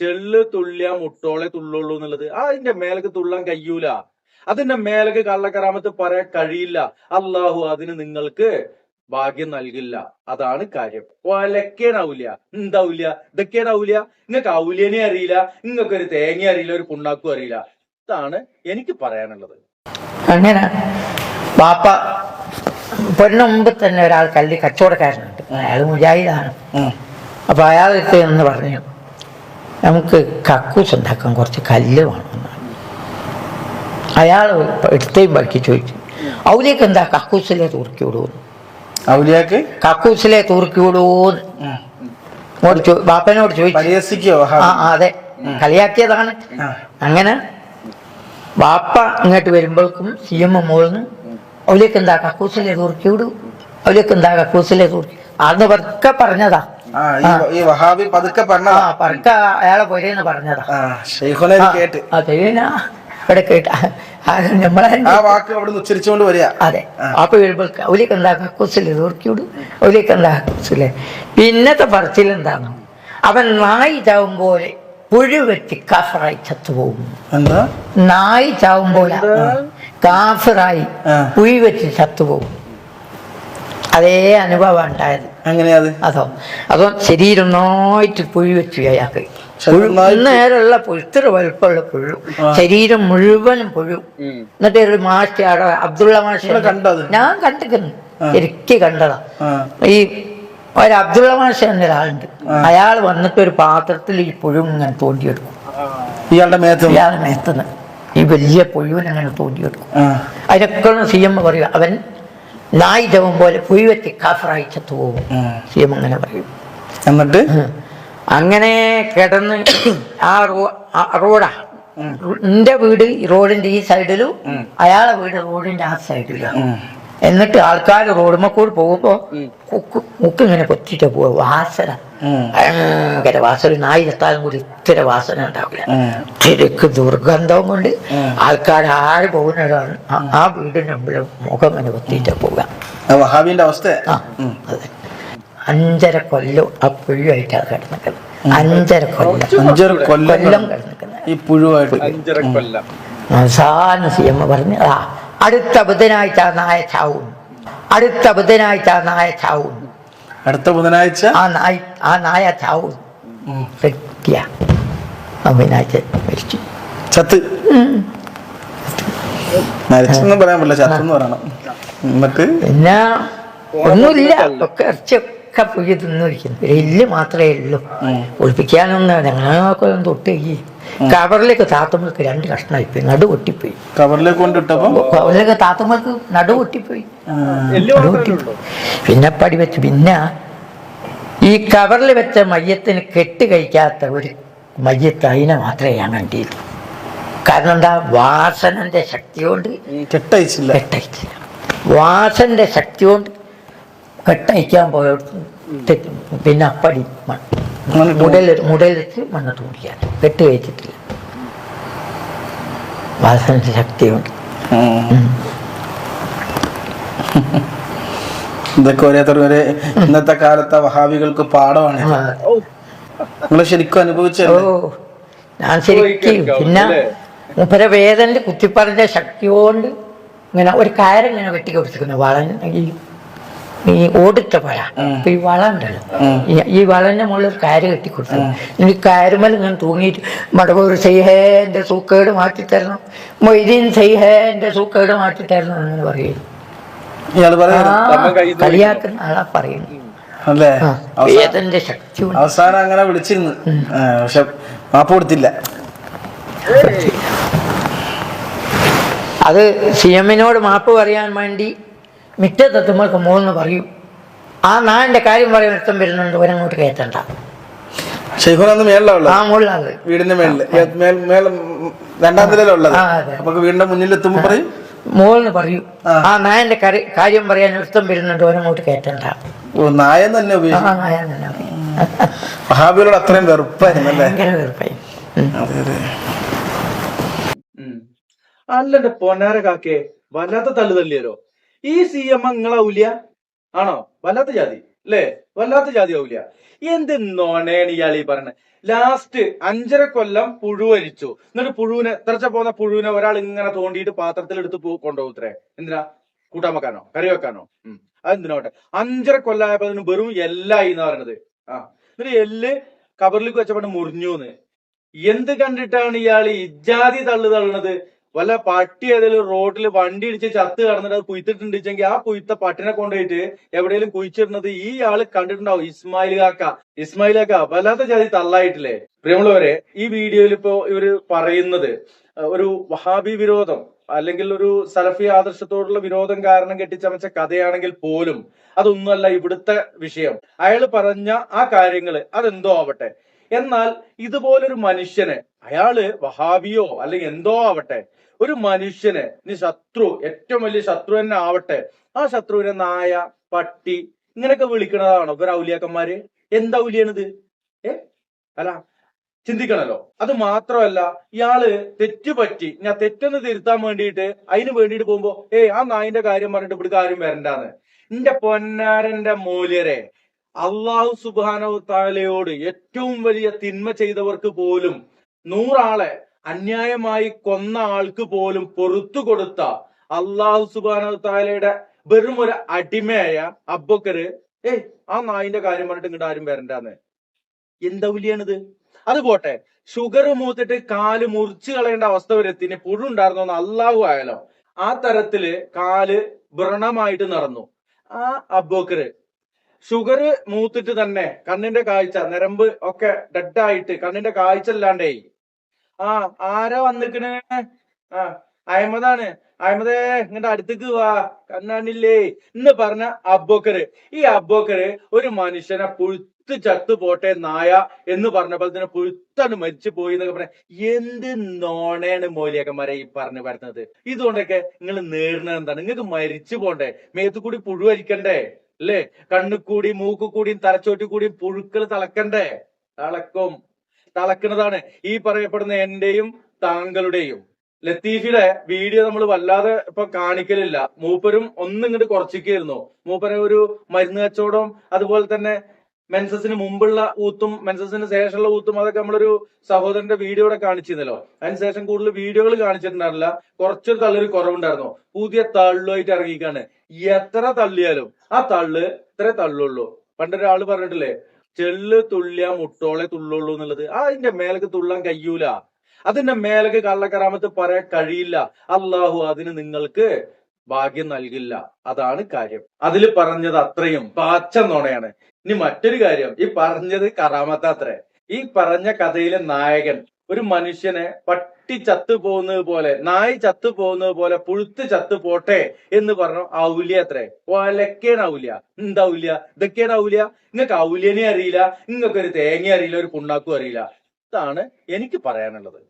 ചെള്ള് തുള്ളിയ മുട്ടോളെ തുള്ളുള്ളൂ എന്നുള്ളത്. ആ അതിന്റെ മേലേക്ക് തുള്ളാൻ കഴിയൂല. അതിന്റെ മേലേക്ക് കള്ളക്കറാമത്ത് പറയാൻ കഴിയില്ല. അള്ളാഹു അതിന് നിങ്ങൾക്ക് ഭാഗ്യം നൽകില്ല. അതാണ് കാര്യം. ഒലക്കേനാവൂല എന്താവൂല? ഇതൊക്കെയാണാവില്ല നിങ്ങൾക്ക് ഔലിയനെ അറിയില്ല. നിങ്ങൾക്ക് ഒരു തേങ്ങ അറിയില്ല. ഒരു പുണ്ണാക്കും അറിയില്ല. ഇതാണ് എനിക്ക് പറയാനുള്ളത്. അങ്ങനെ പാപ്പ പൊന്നു മുമ്പ് തന്നെ ഒരാൾ കല്ലി കച്ചവടക്കാരനുണ്ട്. അയാൾ മുജാഹിദാണ്. അപ്പൊ അയാൾ എന്ന് പറഞ്ഞു. നമുക്ക് കക്കൂസ് ഉണ്ടാക്കാൻ കുറച്ച് കല്ല് വേണമെന്ന് അയാൾ എടുത്തേയും ബാക്കി ചോദിച്ചു. അവലേക്ക് എന്താ കക്കൂസിലെ തൂർക്കി വിടുമെന്ന് ഔലിയാക്ക്? കക്കൂസിലെ തൂർക്കി വിടുവോന്ന്? ബാപ്പനോട് ചോദിച്ചു. ആ അതെ. കളിയാക്കിയതാണ്. അങ്ങനെ ബാപ്പ ഇങ്ങോട്ട് വരുമ്പോഴേക്കും സി എം മോളിന്ന് അവലേക്ക് എന്താ കക്കൂസിലെ തൂർക്കി വിടൂ? അവലേക്ക് എന്താ കക്കൂസിലെ തൂർക്കി അന്ന് പറഞ്ഞതാ. ഈ- ഈ വഹാബി പതുക്കെ ആ പറഞ്ഞതാ പതുക്കെ അയാളെ പോരേന്ന് പറഞ്ഞതാ. ആ ഷെയ്ഖുനെ കേട്ട്. ആ തെയ്യനാ ഇവിടെ കേട്ട. നമ്മളെ ആ വാക്ക് അവിടെ ഉച്ചരിച്ചുകൊണ്ട് വരിക. അതെ. അപ്പൊ എന്താ എന്താ പിന്നത്തെ പറച്ചിൽ എന്താണ്? അവൻ നായി ചാവും പോലെ പുഴുവെത്തി കാഫറായി ചത്തുപോകും. നായി ചാവും പോലെ കാഫറായി പുഴുവെത്തി ചത്തുപോകും. അതേ അനുഭവം ഉണ്ടായത് എങ്ങനെയാ അത് അതോ ശരീരം നന്നായിട്ട് പുഴി വെച്ചു അയാൾക്ക്? നേരമുള്ള പുഴു വലുപ്പമുള്ള പുഴു. ശരീരം മുഴുവനും പുഴു. എന്നിട്ട് ഒരു മാഷ് അവിടെ അബ്ദുള്ള മാഷ് ഞാൻ കണ്ടിരിക്കുന്നു എനിക്ക് കണ്ടതാ. ഈ ഒരു അബ്ദുള്ള മാഷ എന്ന ഒരാളുണ്ട് അയാൾ വന്നിട്ട് ഒരു പാത്രത്തിൽ ഈ പുഴു ഇങ്ങനെ തോണ്ടിയെടുക്കും. ഇയാളുടെ മേത്ത്? ഇയാളെ മേത്തുനിന്ന് ഈ വലിയ പുഴുവിനെ അങ്ങനെ തോണ്ടിയെടുക്കും. അതിനൊക്കെ സി എം പറയുക. അവൻ നായി ജവം പോലെ പുഴുവറ്റി കാഫറായി ചത്തുപോകും സിയം അങ്ങനെ പറയും. എന്നിട്ട്? അങ്ങനെ കിടന്ന് ആ റോ റോഡാ. എന്റെ വീട് ഈ റോഡിന്റെ ഈ സൈഡിലും അയാളെ വീട് റോഡിന്റെ ആ സൈഡിലും. എന്നിട്ട് ആൾക്കാർ റോഡുമക്കൂടി പോകുമ്പോ കുക്ക് മുക്ക് ഇങ്ങനെ കൊത്തിട്ട് പോവാ. വാസന. ഭയങ്കര വാസന. നായി എത്താനും കൂടി ഇത്തിരി വാസന ഉണ്ടാവില്ല. തിരക്ക് ദുർഗന്ധവും കൊണ്ട് ആൾക്കാർ ആര് പോകുന്നതാണ്. ആ- വീടിന് മുമ്പിൽ മുഖം ഇങ്ങനെ കൊത്തിയിട്ട് പോവുക അവസ്ഥ? ആ അതെ. അഞ്ചര കൊല്ലം ആ പുഴുവായിട്ടാണ് കിടന്നിക്കുന്നത് അഞ്ചര കൊല്ലം. അഞ്ചര കൊല്ലം. കിടന്നിക്കുന്നത് ഈ പുഴുവായിട്ട്. അഞ്ചര കൊല്ലം. അവസാന സി എം പറഞ്ഞു ആ അടുത്ത ബുധനാഴ്ച നായ ചാവും അടുത്ത ബുധനാഴ്ച നായ ചാവും അടുത്ത ബുധനാഴ്ച? ആ നായ ആ നായ ചാവും ബുധനാഴ്ച മരിച്ചു. ചത്ത്. മരിച്ചെന്നും പറയാൻ പറ്റില്ല. ചത്തെന്ന് പറയണം. എന്നിട്ട്? പിന്നെ ഒന്നുമില്ല. ഒക്കെ ഇറച്ചിയൊക്കെ പോയി തിന്നിരിക്കുന്നു. എല്ല് മാത്രമേ ഉള്ളൂ. ഒളിപ്പിക്കാനൊന്നും ഞങ്ങളൊക്കെ തൊട്ട് ഈ കവറിലേക്ക് താത്തമ്മൾക്ക് രണ്ട് കഷ്ണമായിപ്പോയി നടു പൊട്ടിപ്പോയി. കവറിലേക്ക് കൊണ്ടിട്ടപ്പോ കവറിലേക്ക് താത്തമ്മൾക്ക് നടു പൊട്ടിപ്പോയി. എല്ല് നടു മാത്രമേ പിന്നെ പടി വെച്ച് പിന്നെ ഈ കവറിൽ വെച്ച മയ്യത്തിന് കെട്ട് കഴിക്കാത്ത ഒരു മയ്യത്ത് അതിനെ മാത്രമേ ഞാൻ കണ്ടിട്ടുള്ളൂ കാരണം എന്താ? വാസനന്റെ ശക്തി കൊണ്ട് കെട്ടയച്ചില്ല കെട്ടയച്ചില്ല വാസന്റെ ശക്തി കൊണ്ട് കെട്ടയക്കാൻ പോയ. പിന്നെ അപ്പടി മുടൽ മുടലെടുത്ത് മണ്ണിട്ട് കുടിക്കാൻ വെട്ട് കഴിച്ചിട്ടില്ല. വാസന ശക്തി കൊണ്ട് ഉം. ഇതൊക്കെ ഓരോരുത്തർ വരെ ഇന്നത്തെ കാലത്തെ വഹാബികൾക്ക് പാഠമാണ്. നിങ്ങൾ നിങ്ങൾ ശരിക്കും അനുഭവിച്ചോ ഞാൻ ശരിക്കും പിന്നെ? മുപ്പര വേദന്റെ കുത്തിപ്പറഞ്ഞ ശക്തി കൊണ്ട് ഇങ്ങനെ ഒരു കയറിങ്ങനെ വെട്ടി കൊടുത്തിരിക്കുന്നു വളൻ ഈ ഓടിട്ട പഴ. അപ്പൊ ഈ വള ഉണ്ടല്ലോ. ഈ- വളന്റെ മുകളിൽ ഒരു കയറ് കെട്ടി കൊടുത്തു ഇനി കയറുമൽ ഇങ്ങനെ തൂങ്ങിയിട്ട് മടവൂർ സൈഹേ എന്റെ സൂക്കേട് മാറ്റി തരണം. മൊയ്തീൻ സൈഹേ എന്റെ സൂക്കേട് മാറ്റി തരണം എന്ന് പറയുന്നു. കളിയാക്കുന്ന ആളാ പറയുന്നു അല്ലേ? വേദന്റെ ശക്തി അവസാനം അങ്ങനെ വിളിച്ചിരുന്നു. പക്ഷെ മാപ്പ് കൊടുത്തില്ല. അത് സി എമ്മിനോട് മാപ്പ് പറയാൻ വേണ്ടി മിറ്റത്തെത്തുമ്പോൾ മോന്ന് പറയും. ആ നാടിന്റെ കാര്യം പറയാൻ ഇഷ്ടം വരുന്നുണ്ട് ഒരങ്ങോട്ട് കയറ്റണ്ട. മേളിലുള്ള ആ വീടിന്റെ മേളിൽ. രണ്ടാം നിലയിലുള്ളത് നമുക്ക് വീടിന്റെ മുന്നിൽ പറയും? മോളിന് പറയും. ആ. നായന്റെ കാര്യം പറയാൻ ഇഷ്ടം വരുന്നുണ്ട് ഒരങ്ങോട്ട് കയറ്റണ്ട. ഓ നായം തന്നെ വഹാബികളോട് അത്രയും വെറുപ്പായിരുന്നു ഭയങ്കര വെറുപ്പായി. പൊന്നാര കാക്കേ വല്ലാത്ത തല്ലു തള്ളിയല്ലോ. ഈ സി എം നിങ്ങളെ ഔലിയ ആണോ? വല്ലാത്ത ജാതി. അല്ലേ വല്ലാത്ത ജാതി ആവൂല എന്ത് നോണേണ് ഇയാൾ ഈ പറഞ്ഞത് ലാസ്റ്റ് അഞ്ചര കൊല്ലം പുഴുവരിച്ചു എന്നിട്ട് പുഴുവിനെ എത്രച്ച പോകുന്ന പുഴുവിനെ ഒരാൾ ഇങ്ങനെ തോണ്ടിയിട്ട് പാത്രത്തിൽ എടുത്ത് പോ കൊണ്ടുപോകുത്രേ. എന്തിനാ? കൂട്ടാൻ വെക്കാനോ കറി വെക്കാനോ? അതെന്തിനോട്ടെ അഞ്ചര കൊല്ലായപ്പോ അതിന് വെറും എല്ലായി എന്ന് പറയണത്. ആ. എന്നിട്ട് എല്ല് കബറിലേക്ക് വെച്ചപ്പോൾ മുറിഞ്ഞൂന്ന്. എന്ത് കണ്ടിട്ടാണ് ഇയാൾ ഇജാതി തള്ളു തള്ളണത്? വല്ല പട്ടി ഏതെങ്കിലും റോഡിൽ വണ്ടി ഇടിച്ച് ചത്ത് കിടന്നിട്ട് അത് കുയ്ത്തിട്ടുണ്ടെങ്കിൽ ആ കുയ്ത്ത പട്ടിനെ കൊണ്ടുപോയിട്ട് എവിടെയെങ്കിലും കുഴിച്ചിടുന്നത് ഈ ആൾ കണ്ടിട്ടുണ്ടാവും ഇസ്മായിൽ കാക്ക. ഇസ്മായിൽ കാക്ക വല്ലാത്ത ജാതി തള്ളായിട്ടില്ലേ? പ്രിയമുള്ളവരെ ഈ വീഡിയോയിൽ ഇപ്പോ ഇവർ പറയുന്നത് ഒരു വഹാബി വിരോധം അല്ലെങ്കിൽ ഒരു സലഫി ആദർശത്തോടുള്ള വിരോധം കാരണം കെട്ടിച്ചമച്ച കഥയാണെങ്കിൽ പോലും അതൊന്നുമല്ല ഇവിടുത്തെ വിഷയം. അയാൾ പറഞ്ഞ ആ കാര്യങ്ങൾ അതെന്തോ ആവട്ടെ. എന്നാൽ ഇതുപോലൊരു മനുഷ്യന് അയാൾ വഹാബിയോ അല്ലെങ്കിൽ എന്തോ ആവട്ടെ ഒരു മനുഷ്യന് ഇനി ശത്രു ഏറ്റവും വലിയ ശത്രു തന്നെ ആവട്ടെ ആ ശത്രുവിനെ നായ പട്ടി ഇങ്ങനെയൊക്കെ വിളിക്കണതാണോ ഇവർ ഔലിയാക്കന്മാര്? എന്താ ഔലിയാണിത്? ഏ? അല്ല ചിന്തിക്കണല്ലോ. അത് മാത്രമല്ല ഇയാൾ തെറ്റുപറ്റി ഞാൻ തെറ്റൊന്ന് തിരുത്താൻ വേണ്ടിയിട്ട് അതിന് വേണ്ടിയിട്ട് പോകുമ്പോ ഏ ആ നായിന്റെ കാര്യം പറഞ്ഞിട്ട് ഇവിടെ കാര്യം വരണ്ടാന്ന്. എന്റെ പൊന്നാരന്റെ മൂല്യരെ അള്ളാഹു സുബാനവ താലയോട് ഏറ്റവും വലിയ തിന്മ ചെയ്തവർക്ക് പോലും നൂറാളെ അന്യായമായി കൊന്ന ആൾക്ക് പോലും പൊറത്തു കൊടുത്ത അള്ളാഹു സുബാനവ താലയുടെ വെറും ഒരു അടിമയായ അബ്ബക്കര് ഏയ് ആ നായിന്റെ കാര്യം പറഞ്ഞിട്ട് ഇങ്ങോട്ട് ആരും വരണ്ടാന്ന്. എന്താ ഉലിയാണിത് അത് പോട്ടെ. ഷുഗർ മൂത്തിട്ട് കാൽ മുറിച്ചു കളയേണ്ട അവസ്ഥ വരെ എത്തിന് പുഴുണ്ടായിരുന്നോ അള്ളാഹു ആയാലോ. ആ തരത്തിൽ കാൽ വ്രണമായിട്ട് നടന്നു ആ അബ്ബോക്കര് ഷുഗർ മൂത്തിട്ട് തന്നെ കണ്ണിന്റെ കാഴ്ച നരമ്പ് ഒക്കെ ഡെഡായിട്ട് കണ്ണിന്റെ കാഴ്ച ഇല്ലാണ്ടേ ആ ആരാ വന്നിക്കണ്? ആ അഹമ്മദാണ്. അഹമ്മദേ ഇങ്ങന്റെ അടുത്തേക്ക് വാ. കണ്ണാണില്ലേ. എന്ന് പറഞ്ഞ അബ്ബോക്കര് ഈ അബ്ബോക്കര് ഒരു മനുഷ്യനെ പുഴുത്ത് ചത്തു പോട്ടെ നായ എന്ന് പറഞ്ഞപ്പോൾ തന്നെ പുഴുത്താണ് മരിച്ചു പോയി എന്നൊക്കെ പറഞ്ഞ എന്ത് നോണേണ് മോലിയക്കന്മാരെ ഈ പറഞ്ഞു വരുന്നത്? ഇതുകൊണ്ടൊക്കെ നിങ്ങൾ നേടുന്നത് എന്താണ്? നിങ്ങൾക്ക് മരിച്ചു പോണ്ടേ? മേത്തുകൂടി പുഴു അരിക്കണ്ടേ? അല്ലേ കണ്ണു കൂടി മൂക്കു കൂടിയും തലച്ചോട്ടി കൂടിയും പുഴുക്കൾ തളക്കണ്ടേ? തളക്കും. തളക്കുന്നതാണ് ഈ പറയപ്പെടുന്ന എന്റെയും താങ്കളുടെയും. ലത്തീഫിയുടെ വീഡിയോ നമ്മൾ വല്ലാതെ ഇപ്പൊ കാണിക്കലില്ല. മൂപ്പരും ഒന്നിങ്ങോട്ട് കുറച്ചിക്കായിരുന്നു മൂപ്പരെ ഒരു മരുന്ന് കച്ചവടം അതുപോലെ തന്നെ മെൻസസിന് മുമ്പുള്ള ഊത്തും മെൻസസിന് ശേഷമുള്ള ഊത്തും അതൊക്കെ നമ്മളൊരു സഹോദരന്റെ വീഡിയോ ഇവിടെ കാണിച്ചിരുന്നല്ലോ അതിനുശേഷം കൂടുതൽ വീഡിയോകൾ കാണിച്ചിട്ടുണ്ടായിരുന്നില്ല. കുറച്ചൊരു തള്ളൊരു കുറവുണ്ടായിരുന്നു. പുതിയ തള്ളുമായിട്ട് ഇറങ്ങിക്കാണ് എത്ര തള്ളിയാലും ആ തള്ള് ഇത്രേ തള്ളുള്ളൂ. പണ്ടൊരാൾ പറഞ്ഞിട്ടില്ലേ ചെള്ള് തുള്ളിയ മുട്ടോളെ തുള്ളുള്ളൂ എന്നുള്ളത്. അതിന്റെ മേലേക്ക് തുള്ളാൻ കഴിയൂല. അതിന്റെ മേലേക്ക് കള്ളക്കറാമത്ത് പറയാൻ കഴിയില്ല. അള്ളാഹു അതിന് നിങ്ങൾക്ക് ഭാഗ്യം നൽകില്ല. അതാണ് കാര്യം. അതിൽ പറഞ്ഞത് അത്രയും പാച്ച നുണയാണ്. ഇനി മറ്റൊരു കാര്യം. ഈ പറഞ്ഞത് കറാമത്താത്രേ. ഈ പറഞ്ഞ കഥയിലെ നായകൻ ഒരു മനുഷ്യനെ പട്ടി ചത്തു പോകുന്നത് പോലെ നായി ചത്തു പോകുന്നത് പോലെ പുഴുത്ത് ചത്തു പോട്ടെ എന്ന് പറഞ്ഞു ഔലിയ അത്രേ ഒലക്കേണ് ഔലിയ. എന്താ ഔലിയ? ഇതൊക്കെയാണ് ഔലിയ? നിങ്ങൾക്ക് ഔലിയനെ അറിയില്ല. നിങ്ങൾക്ക് ഒരു തേങ്ങ അറിയില്ല ഒരു പുണ്ണാക്കും അറിയില്ല. ഇതാണ് എനിക്ക് പറയാനുള്ളത്.